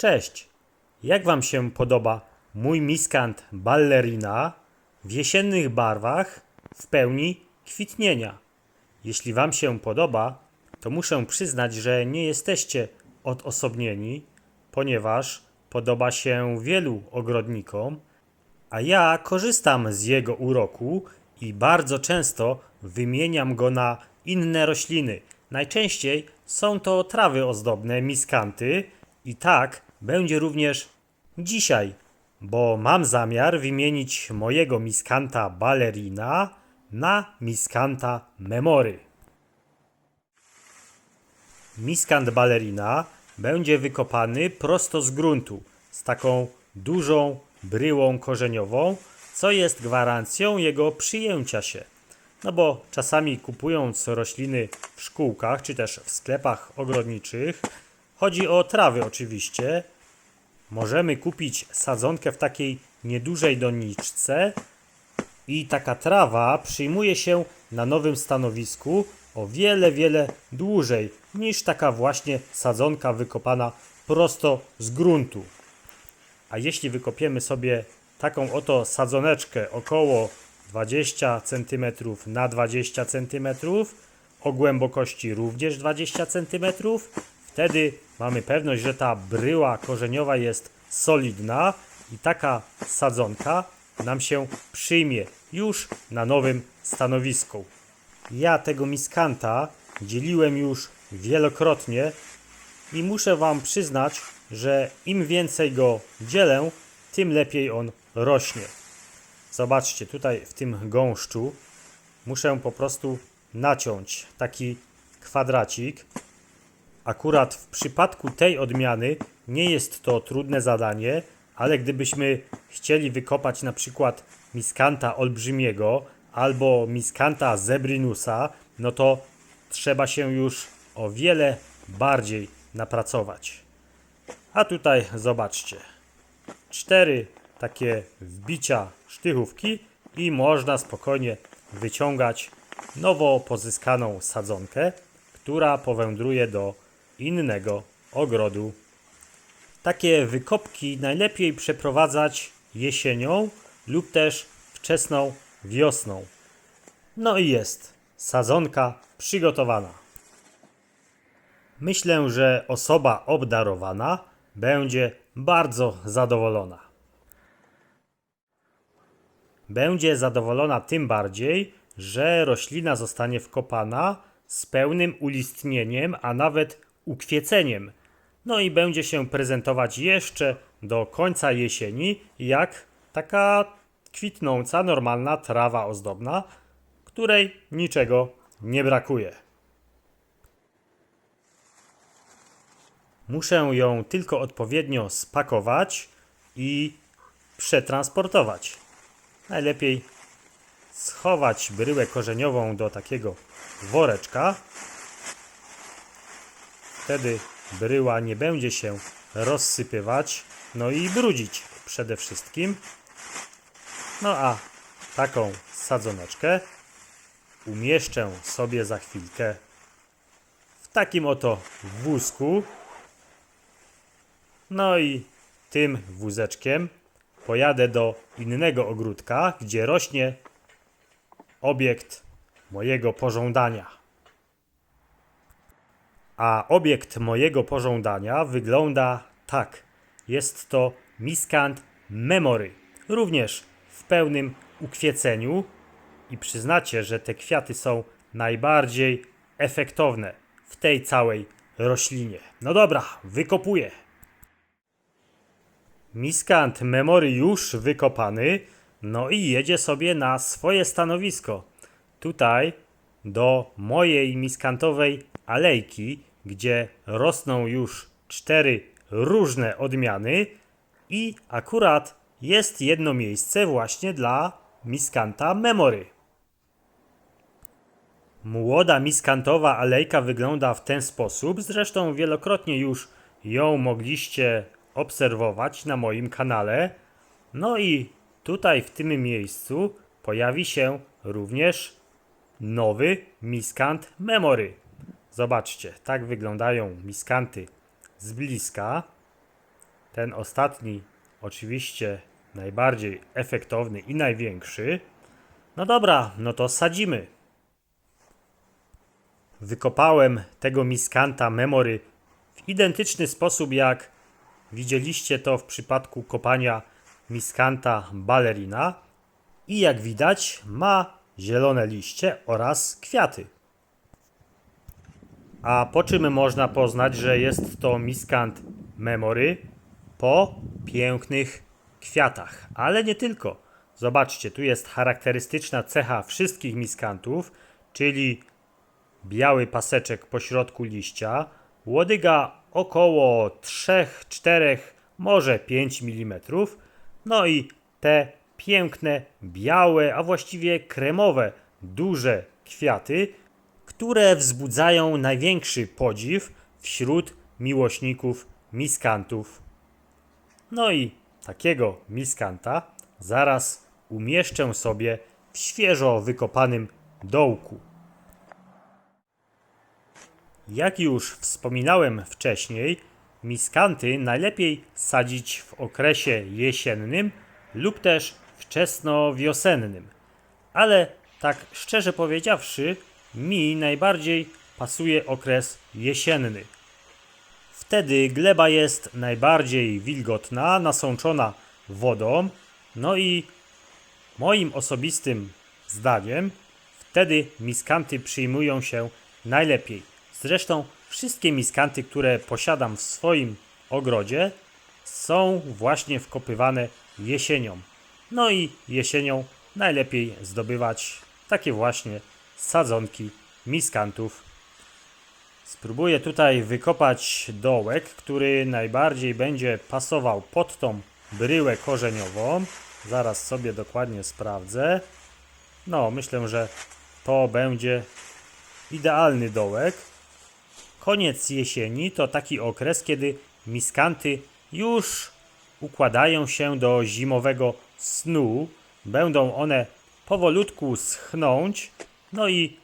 Cześć! Jak Wam się podoba mój miskant ballerina w jesiennych barwach w pełni kwitnienia? Jeśli Wam się podoba, to muszę przyznać, że nie jesteście odosobnieni, ponieważ podoba się wielu ogrodnikom, a ja korzystam z jego uroku i bardzo często wymieniam go na inne rośliny. Najczęściej są to trawy ozdobne, miskanty i tak będzie również dzisiaj, bo mam zamiar wymienić mojego miskanta ballerina na miskanta memory. Miskant ballerina będzie wykopany prosto z gruntu z taką dużą bryłą korzeniową, co jest gwarancją jego przyjęcia się. No bo czasami kupując rośliny w szkółkach czy też w sklepach ogrodniczych, chodzi o trawy oczywiście, możemy kupić sadzonkę w takiej niedużej doniczce i taka trawa przyjmuje się na nowym stanowisku o wiele, wiele dłużej niż taka właśnie sadzonka wykopana prosto z gruntu. A jeśli wykopiemy sobie taką oto sadzoneczkę około 20 cm na 20 cm o głębokości również 20 cm, wtedy mamy pewność, że ta bryła korzeniowa jest solidna i taka sadzonka nam się przyjmie już na nowym stanowisku. Ja tego miskanta dzieliłem już wielokrotnie i muszę Wam przyznać, że im więcej go dzielę, tym lepiej on rośnie. Zobaczcie, tutaj w tym gąszczu muszę po prostu naciąć taki kwadracik. Akurat w przypadku tej odmiany nie jest to trudne zadanie, ale gdybyśmy chcieli wykopać na przykład miskanta olbrzymiego albo miskanta zebrinusa, no to trzeba się już o wiele bardziej napracować. A tutaj zobaczcie. Cztery takie wbicia sztychówki i można spokojnie wyciągać nowo pozyskaną sadzonkę, która powędruje do innego ogrodu. Takie wykopki najlepiej przeprowadzać jesienią lub też wczesną wiosną. No i jest sadzonka przygotowana. Myślę, że osoba obdarowana będzie bardzo zadowolona. Będzie zadowolona tym bardziej, że roślina zostanie wkopana z pełnym ulistnieniem, a nawet ukwieceniem. No i będzie się prezentować jeszcze do końca jesieni, jak taka kwitnąca, normalna trawa ozdobna, której niczego nie brakuje. Muszę ją tylko odpowiednio spakować i przetransportować. Najlepiej schować bryłę korzeniową do takiego woreczka. Wtedy bryła nie będzie się rozsypywać, no i brudzić przede wszystkim. No a taką sadzoneczkę umieszczę sobie za chwilkę w takim oto wózku. No i tym wózeczkiem pojadę do innego ogródka, gdzie rośnie obiekt mojego pożądania. A obiekt mojego pożądania wygląda tak. Jest to miskant memory. Również w pełnym ukwieceniu i przyznacie, że te kwiaty są najbardziej efektowne w tej całej roślinie. No dobra, wykopuję. Miskant memory już wykopany, no i jedzie sobie na swoje stanowisko. Tutaj do mojej miskantowej alejki, gdzie rosną już cztery różne odmiany i akurat jest jedno miejsce właśnie dla miskanta memory. Młoda miskantowa alejka wygląda w ten sposób, zresztą wielokrotnie już ją mogliście obserwować na moim kanale. No i tutaj w tym miejscu pojawi się również nowy miskant memory. Zobaczcie, tak wyglądają miskanty z bliska. ten ostatni oczywiście najbardziej efektowny i największy. No dobra, no to sadzimy. Wykopałem tego miskanta memory w identyczny sposób jak widzieliście to w przypadku kopania miskanta ballerina i jak widać ma zielone liście oraz kwiaty. A po czym można poznać, że jest to miskant memory? Po pięknych kwiatach, ale nie tylko. Zobaczcie, tu jest charakterystyczna cecha wszystkich miskantów, czyli biały paseczek po środku liścia, łodyga około 3-4, może 5 mm, no i te piękne, białe, a właściwie kremowe, duże kwiaty, które wzbudzają największy podziw wśród miłośników miskantów. No i takiego miskanta zaraz umieszczę sobie w świeżo wykopanym dołku. Jak już wspominałem wcześniej, miskanty najlepiej sadzić w okresie jesiennym lub też wczesnowiosennym. Ale tak szczerze powiedziawszy, mi najbardziej pasuje okres jesienny. Wtedy gleba jest najbardziej wilgotna, nasączona wodą, no i moim osobistym zdaniem wtedy miskanty przyjmują się najlepiej. Zresztą wszystkie miskanty, które posiadam w swoim ogrodzie, są właśnie wkopywane jesienią. No i jesienią najlepiej zdobywać takie właśnie sadzonki miskantów. Spróbuję tutaj wykopać dołek, który najbardziej będzie pasował pod tą bryłę korzeniową. Zaraz sobie dokładnie sprawdzę. No, myślę, że to będzie idealny dołek. Koniec jesieni to taki okres, kiedy miskanty już układają się do zimowego snu. Będą one powolutku schnąć, no i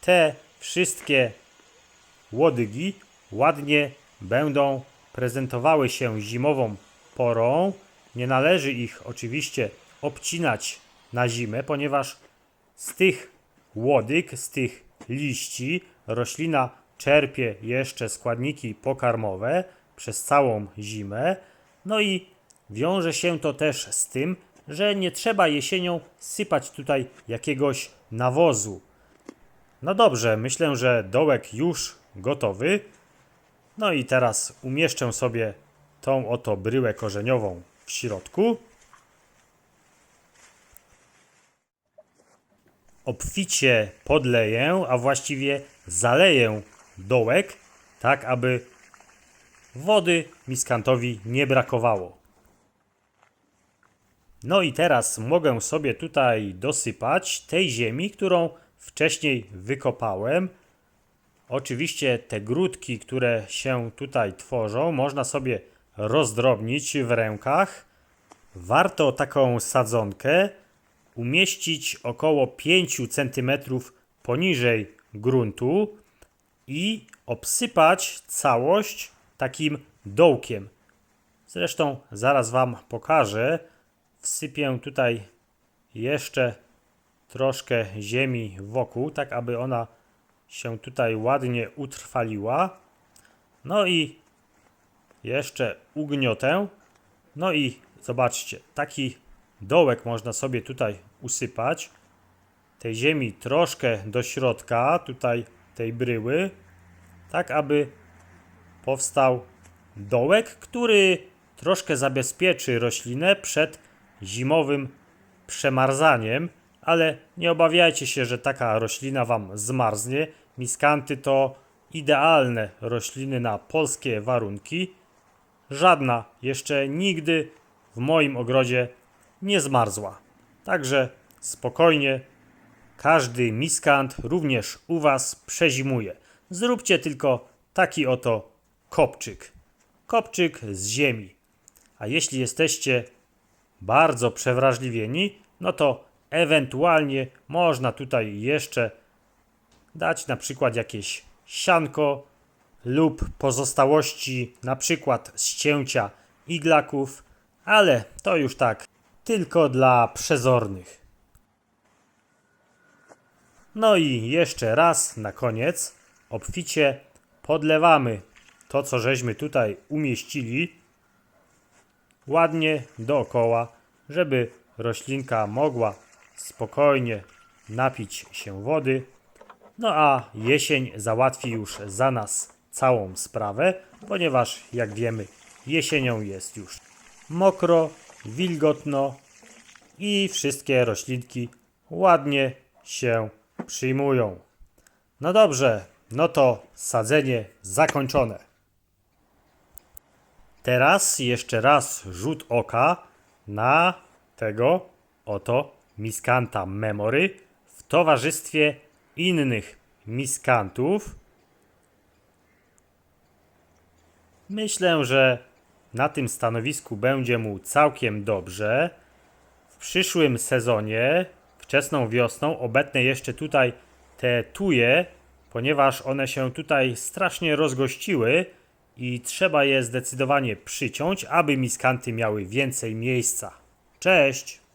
te wszystkie łodygi ładnie będą prezentowały się zimową porą. Nie należy ich oczywiście obcinać na zimę, ponieważ z tych łodyg, z tych liści roślina czerpie jeszcze składniki pokarmowe przez całą zimę. No i wiąże się to też z tym, że nie trzeba jesienią sypać tutaj jakiegoś nawozu. No dobrze, myślę, że dołek już gotowy. No i teraz umieszczę sobie tą oto bryłę korzeniową w środku. Obficie podleję, a właściwie zaleję dołek, tak aby wody miskantowi nie brakowało. No i teraz mogę sobie tutaj dosypać tej ziemi, którą wcześniej wykopałem. Oczywiście te grudki, które się tutaj tworzą, można sobie rozdrobnić w rękach. Warto taką sadzonkę umieścić około 5 cm poniżej gruntu i obsypać całość takim dołkiem. Zresztą zaraz Wam pokażę. Wsypię tutaj jeszcze troszkę ziemi wokół, tak aby ona się tutaj ładnie utrwaliła. No i jeszcze ugniotę. No i zobaczcie, taki dołek można sobie tutaj usypać. Tej ziemi troszkę do środka, tutaj tej bryły, tak aby powstał dołek, który troszkę zabezpieczy roślinę przed zimowym przemarzaniem, ale nie obawiajcie się, że taka roślina Wam zmarznie. Miskanty to idealne rośliny na polskie warunki. Żadna jeszcze nigdy w moim ogrodzie nie zmarzła. Także spokojnie, każdy miskant również u Was przezimuje. Zróbcie tylko taki oto kopczyk. Kopczyk z ziemi. A jeśli jesteście bardzo przewrażliwieni, no to ewentualnie można tutaj jeszcze dać na przykład jakieś sianko lub pozostałości na przykład z cięcia iglaków, ale to już tak tylko dla przezornych. No i jeszcze raz na koniec obficie podlewamy to, co żeśmy tutaj umieścili, ładnie dookoła, żeby roślinka mogła spokojnie napić się wody. No a jesień załatwi już za nas całą sprawę, ponieważ jak wiemy, jesienią jest już mokro, wilgotno i wszystkie roślinki ładnie się przyjmują. No dobrze, no to sadzenie zakończone. Teraz jeszcze raz rzut oka na tego oto miskanta memory w towarzystwie innych miskantów. Myślę, że na tym stanowisku będzie mu całkiem dobrze. W przyszłym sezonie, wczesną wiosną, obetnę jeszcze tutaj te tuje, ponieważ one się tutaj strasznie rozgościły i trzeba je zdecydowanie przyciąć, aby miskanty miały więcej miejsca. Cześć!